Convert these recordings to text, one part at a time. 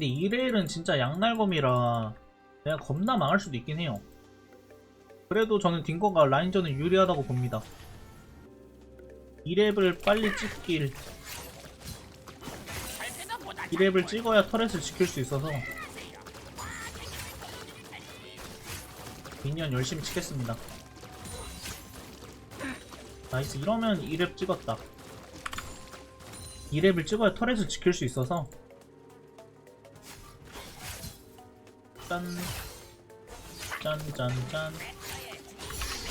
근데 이레일은 진짜 양날검이라 내가 겁나 망할 수도 있긴 해요. 그래도 저는 딩거가 라인전은 유리하다고 봅니다. 2렙을 빨리 찍길 2렙을 찍어야 터렛을 지킬 수 있어서 미니언 열심히 치겠습니다. 나이스 이러면 2렙 찍었다. 2렙을 찍어야 터렛을 지킬 수 있어서 짠. 짠, 짠, 짠.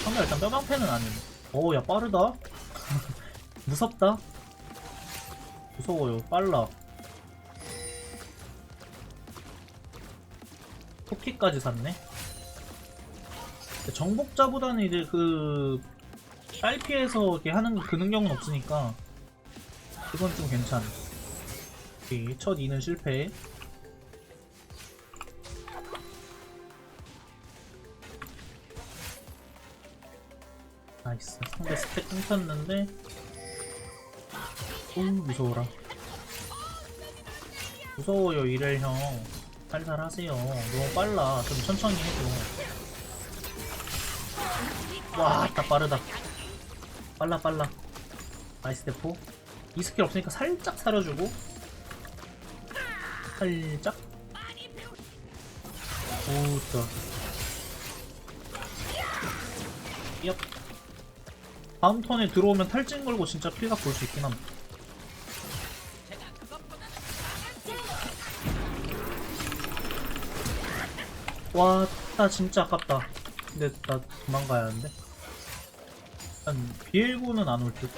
상대 일단 뼈방패는 아님. 오, 야, 빠르다. 무섭다. 무서워요. 빨라. 토끼까지 샀네. 정복자보다는 이제 그 딸피에서 이렇게 하는 그 능력은 없으니까 그건 좀 괜찮아. 오케이, 첫 2는 실패. 나이스. 상대 스택 끊겼는데. 우 무서워라. 무서워요 이렐 형. 살살 하세요. 너무 빨라. 좀 천천히 해줘. 와, 딱 빠르다. 빨라 빨라. 나이스 대포. 이 스킬 없으니까 살짝 사려주고. 살짝. 오, 좋다. 얍. 다음 턴에 들어오면 탈진 걸고 진짜 필각 볼 수 있긴 함. 와, 나 진짜 아깝다. 근데 나 도망가야 하는데. 한 비엘고는 안 올 듯.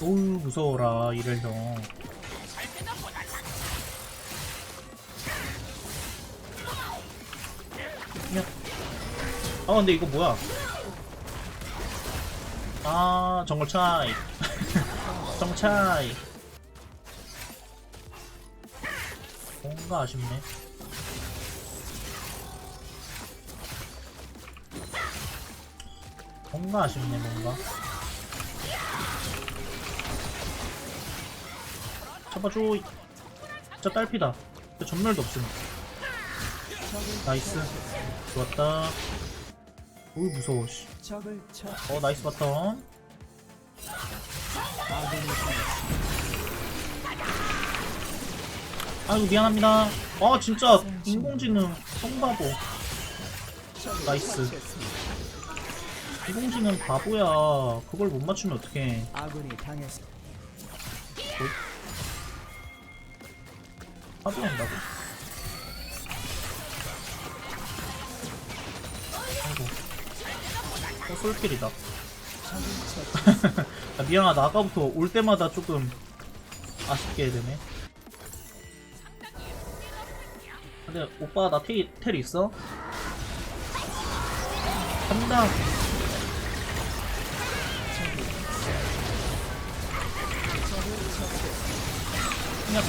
오우 무서워라 이럴 형. 아 근데 이거 뭐야? 아 정글 차이. 정글 차이. 뭔가 아쉽네. 뭔가 아쉽네 뭔가. 잡아줘. 진짜 딸피다. 근데 전멸도 없음. 나이스. 좋았다. 오 무서워 씨. 어 나이스 바텀. 아이고 미안합니다. 아 진짜 인공지능 성바보. 나이스. 인공지능 바보야. 그걸 못 맞추면 어떡해. 아군이 당했어 하도 한다고? 솔킬이다. 아, 미안하다. 아까부터 올 때마다 조금 아쉽게 되네. 근데 오빠 나 텔, 텔 있어? 간다. 그냥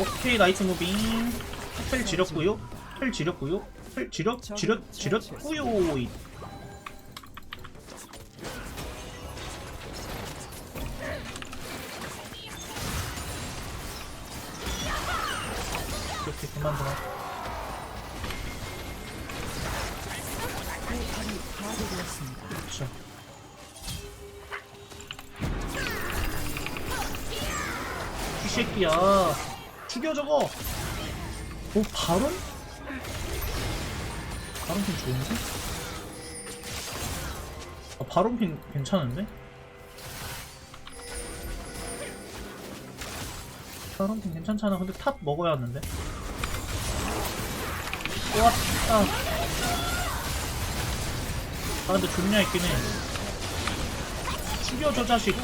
오케이 나이트 무빙 텔 지렸구요 텔 지렸구요 텔 지렸 지렸 지렸구요. 이- 이렇게 그만 그만 그렇죠 이 새끼야. 죽여 저거. 오 바론? 바론핀 좋은데? 아 바론핀 괜찮은데? 바론핀 괜찮잖아. 근데 탑 먹어야 하는데. 왔다 아 근데 존냐 있긴 해. 죽여 저 자식.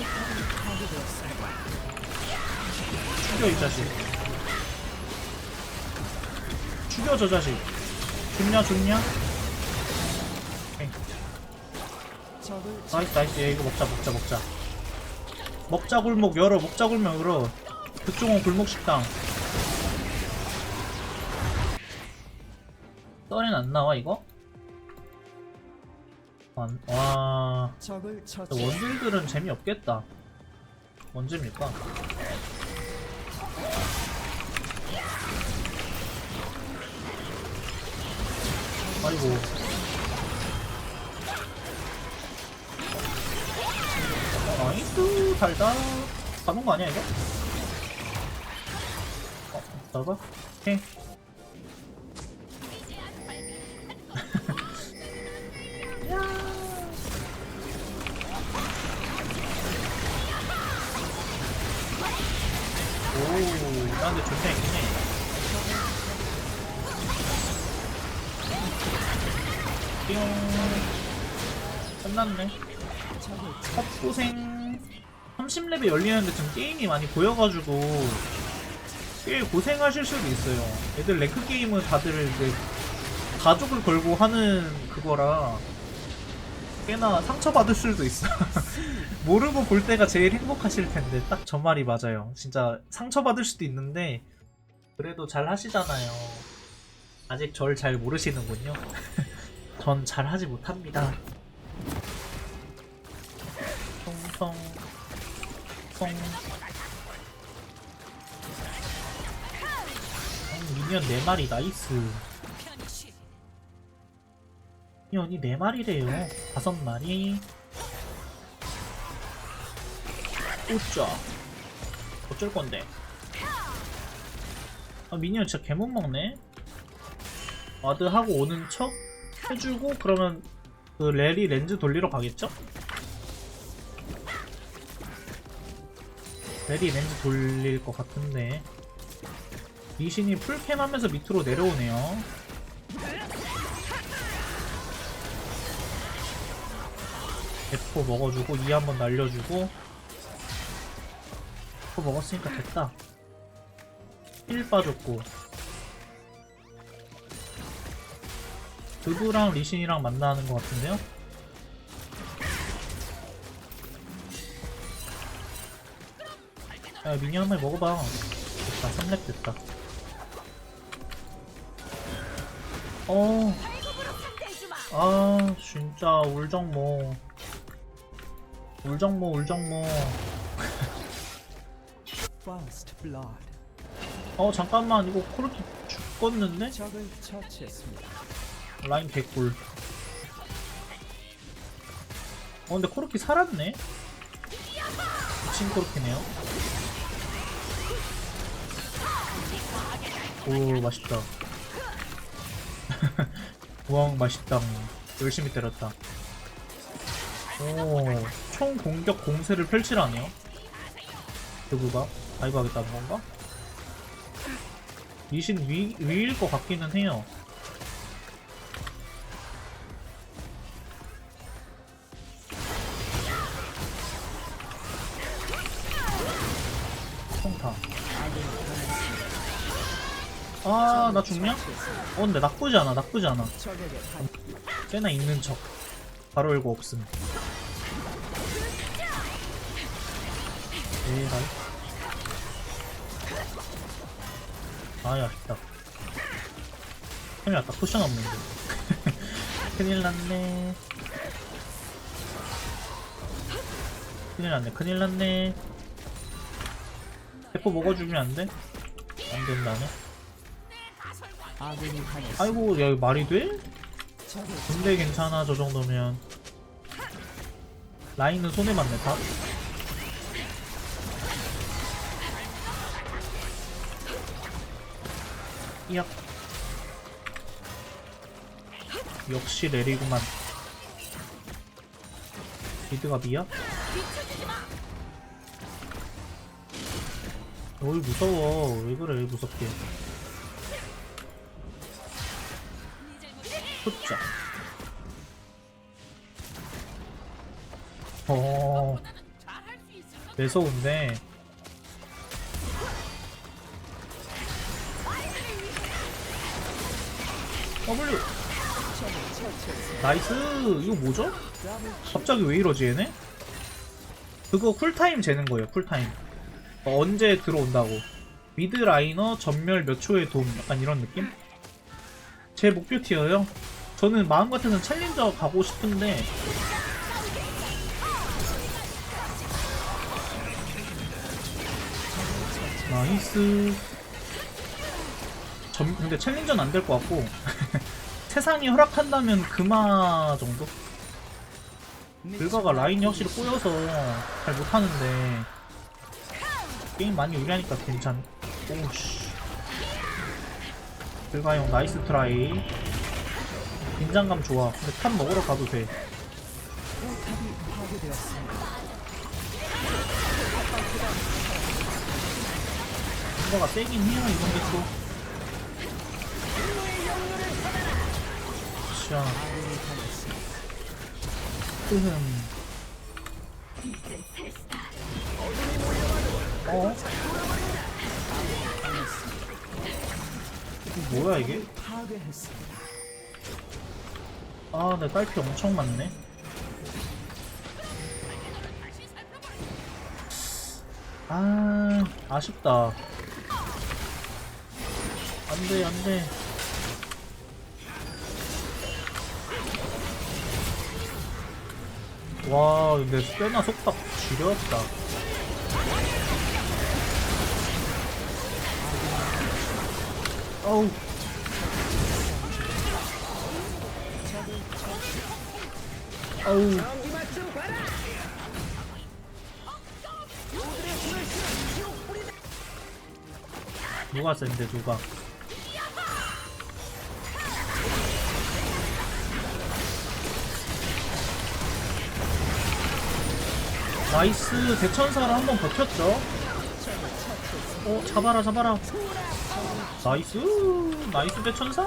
죽여 이 자식. 죽여 저 자식 오케이. 적을 나이스 나이스 얘 이거 먹자 먹자 먹자 먹자 골목 열어 먹자 골목 열어 극종원 골목 식당 썰엔 안 나와 이거? 완- 와. 원딜들은 재미없겠다 언제입니까? 아이고 나이스 달다 가는 거 아니야 이거? 어 나가? 오케이 오, 나 근데 존나 끝났네. 헛고생. 30렙에 열리는데 지금 게임이 많이 보여가지고 꽤 고생하실 수도 있어요. 애들 랭크 게임은 다들 이제 가족을 걸고 하는 그거라 꽤나 상처받을 수도 있어. 모르고 볼 때가 제일 행복하실 텐데 딱 저 말이 맞아요. 진짜 상처받을 수도 있는데 그래도 잘 하시잖아요. 아직 절 잘 모르시는군요. 전 잘 하지 못합니다. 통. 어, 미니언 4마리 나이스. 미니언이 4마리래요. 5마리. 우짜. 어쩔 건데. 아, 미니언 진짜 개못 먹네. 와드하고 오는 척 해주고 그러면 그 레리 렌즈 돌리러 가겠죠? 레리 렌즈 돌릴 것 같은데. 리신이 풀캠 하면서 밑으로 내려오네요. 대포 먹어주고 이 한번 날려주고. 대포 먹었으니까 됐다. 힐 빠졌고. 드브랑 리신이랑 만나는 것 같은데요? 야 미니 한 마리 먹어봐. 됐다 3렙 됐다. 어. 아 진짜 울정모. 울정모 울정모. 어 잠깐만 이거 코르키 죽었는데? 라인 개꿀. 어 근데 코르키 살았네? 미친 코르키네요 오 맛있다. 우왕 맛있다. 열심히 때렸다. 오총 공격 공세를 펼치라네요. 그부가? 다이브 하겠다는 건가? 리신 위, 위일 것 같기는 해요 아, 나 죽냐? 어, 근데 나쁘지 않아, 나쁘지 않아. 꽤나 있는 척. 바로 열고 없음. 에라이. 아야, 아쉽다. 큰일 났다, 쿠션 없는데. 큰일 났네. 큰일 났네, 큰일 났네. 대포 먹어주면 안 돼? 안 된다네. 아이고, 야, 이거 말이 돼? 근데 괜찮아, 저 정도면. 라인은 손에 맞네, 다. 이약. 역시 레리구만. 미드가 미야? 어이 무서워 왜 그래 무섭게 숫자 어 매서운데 W. 나이스 이거 뭐죠? 갑자기 왜 이러지 얘네? 그거 쿨타임 재는 거예요 쿨타임 어, 언제 들어온다고 미드 라이너 전멸 몇 초에 도움 약간 이런 느낌? 제 목표 티어요? 저는 마음 같아서는 챌린저 가고 싶은데. 나이스. 점, 근데 챌린저는 안 될 것 같고. 세상이 허락한다면 금화 정도? 불가가 라인이 확실히 꼬여서 잘 못하는데. 게임 많이 유리하니까 괜찮 오우씨. 불가 형 나이스 트라이 긴장감 좋아 근데 탑 먹으러 가도 돼. 불가가 세긴 해요 이번 게 또 자 아군이 당했습니다. 흠 어? 이거 뭐야 이게? 아, 내 딸피 엄청 많네. 아, 아쉽다. 안 돼, 안 돼. 와, 근데 꽤나 속박 지렸다. 어우. 어우. 누가 센데 누가? 나이스 대천사를 한번 버텼죠? 어 잡아라 잡아라 나이스 나이스 대천사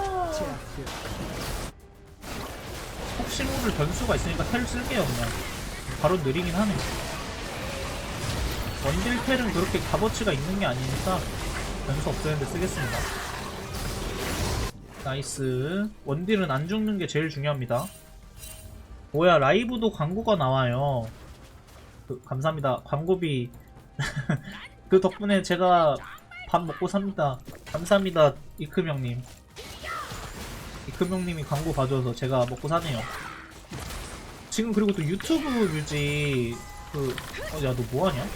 혹시모를 변수가 있으니까 텔 쓸게요 그냥. 바로 느리긴 하네. 원딜 텔은 그렇게 값어치가 있는 게 아니니까 변수 없애는데 쓰겠습니다. 나이스. 원딜은 안 죽는 게 제일 중요합니다. 뭐야 라이브도 광고가 나와요. 그, 감사합니다. 광고비. 그 덕분에 제가 밥 먹고 삽니다. 감사합니다 이크명님. 이크명님이 광고 봐줘서 제가 먹고 사네요. 지금 그리고 또 유튜브 뮤직 그, 어, 야, 너 뭐하냐?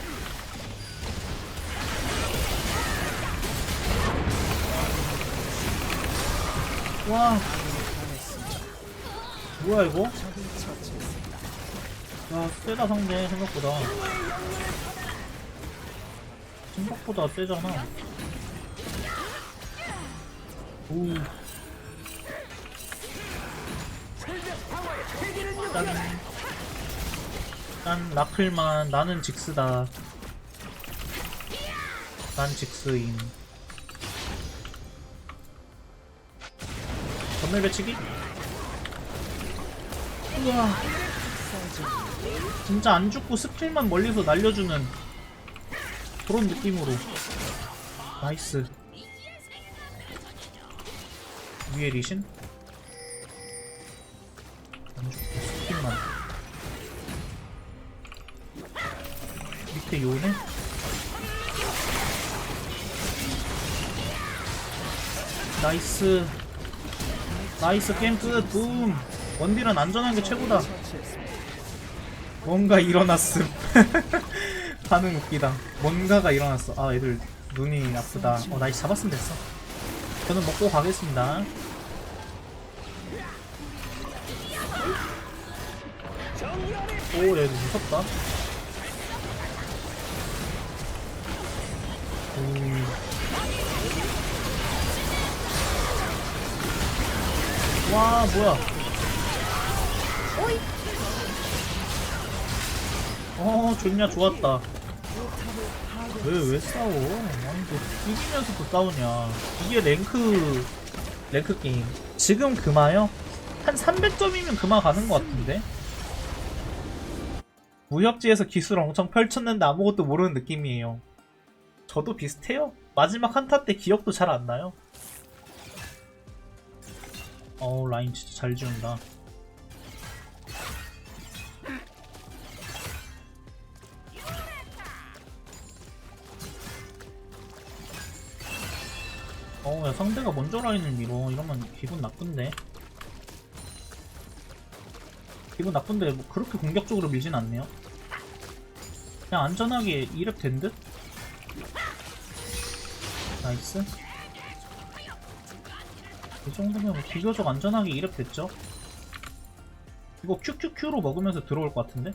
와, 뭐야, 이거? 야, 세다 상대, 생각보다. 생각보다 세잖아. 오. 난, 난 라클만 나는 직스다. 난 직스임 전멸 배치기? 우와. 진짜 안 죽고 스킬만 멀리서 날려주는 그런 느낌으로. 나이스. 위에 리신? 스킬만 밑에 요네? 나이스. 나이스 게임 끝붐. 원딜은 안전한 게 최고다. 뭔가 일어났음. 반응 웃기다. 뭔가가 일어났어. 아 애들 눈이 아프다. 어 나이스. 잡았으면 됐어. 저는 먹고 가겠습니다 오 얘도 무섭다. 오. 와 뭐야? 어 좋냐 좋았다. 왜 왜 싸워? 아니 뭐 이기면서 또 싸우냐. 이게 랭크 랭크 게임. 지금 금화요? 한 300점이면 금화 가는 것 같은데 무협지에서 기술 엄청 펼쳤는데 아무것도 모르는 느낌이에요 저도 비슷해요 마지막 한타 때 기억도 잘 안 나요 어우 라인 진짜 잘 지운다 어, 야, 상대가 먼저 라인을 밀어. 이러면 기분 나쁜데. 기분 나쁜데 뭐 그렇게 공격적으로 밀진 않네요. 그냥 안전하게 2렙 된 듯? 나이스. 이 정도면 뭐 비교적 안전하게 2렙 됐죠? 이거 QQQ로 먹으면서 들어올 것 같은데?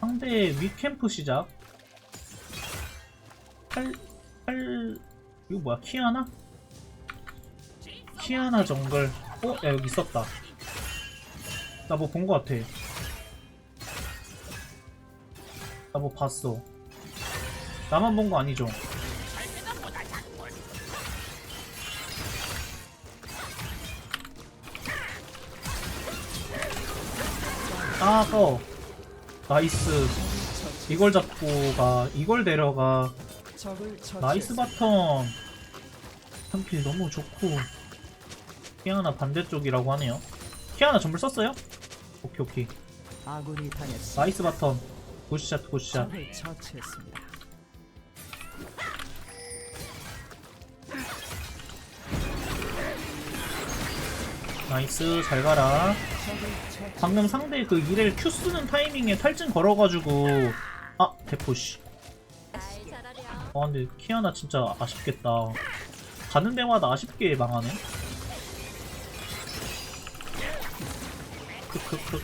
상대 위캠프 시작. 8, 8, 이거 뭐야, 키아나? 키아나 정글. 어? 야, 여기 있었다. 나 뭐 본 것 같아. 나 뭐 봤어. 나만 본 거 아니죠? 아, 아까워. 나이스. 이걸 잡고 가. 이걸 데려가. 나이스. 바텀. 한필 너무 좋고. 키아나 반대쪽이라고 하네요. 키아나 전부 썼어요? 오케이, 오케이. 나이스 바텀. 굿샷, 굿샷. 적을 처치했습니다. 나이스, 잘 가라. 적을 처치. 방금 상대 그 이렐 Q 쓰는 타이밍에 탈진 걸어가지고. 아, 대포씨. 잘. 아, 근데 키아나 진짜 아쉽겠다. 가는 데마다 아쉽게 망하네. 크크크.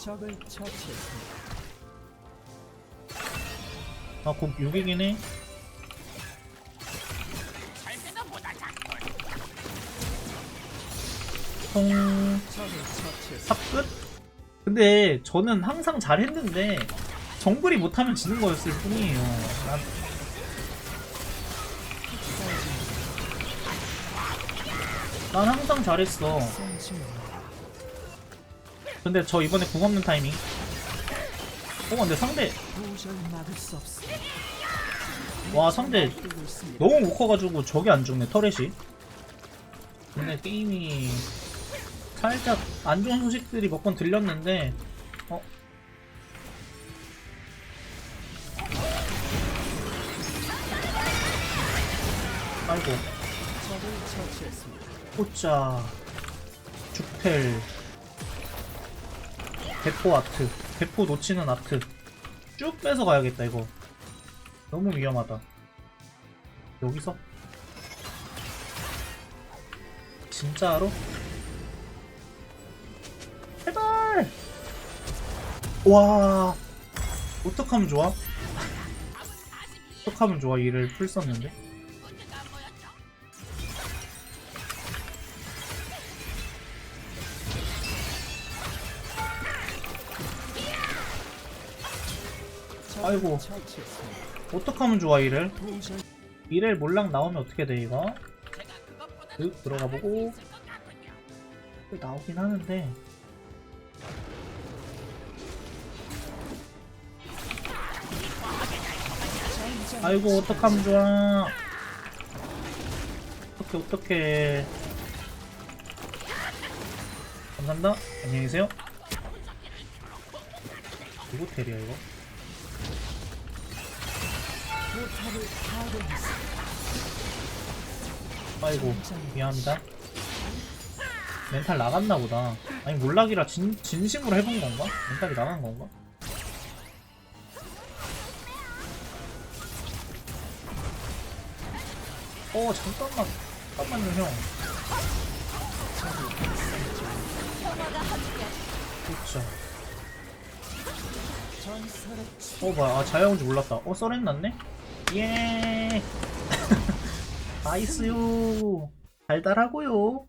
적을 처치했습니다. 아, 곡 6이긴 해. 통, 적을 처치했습니다. 삽 끝? 근데 저는 항상 잘했는데, 정글이 못하면 지는 거였을 뿐이에요. 난, 난 항상 잘했어. 근데 저 이번에 궁 없는 타이밍. 어, 근데 상대. 와, 상대. 너무 못 커가지고 저게 안 죽네 터렛이 근데 게임이 살짝 안 좋은 소식들이 몇 번 들렸는데 어? 아이고. 포짜 주펠 대포 아트. 대포 놓치는 아트. 쭉 빼서 가야겠다 이거. 너무 위험하다. 여기서? 진짜로? 제발! 와! 어떡하면 좋아? 어떡하면 좋아 이를 풀 썼는데 아이고. 어떡하면 좋아 이를 이렐 몰락 나오면 어떻게 돼 이거? 쓱 들어가 보고. 나오긴 하는데. 아이고 어떡하면 좋아. 어떡해 어떡해. 감사합니다. 안녕히 계세요. 누구 테리야 이거? 아이고 미안합니다. 멘탈 나갔나 보다. 아니 몰락이라 진, 진심으로 해본 건가? 멘탈이 나간 건가? 어 잠깐만. 잠깐만요 형. 전설의 어 뭐야. 아 자야 온지 몰랐다. 어 썰렌 났네? 예. 나이스요. 달달하고요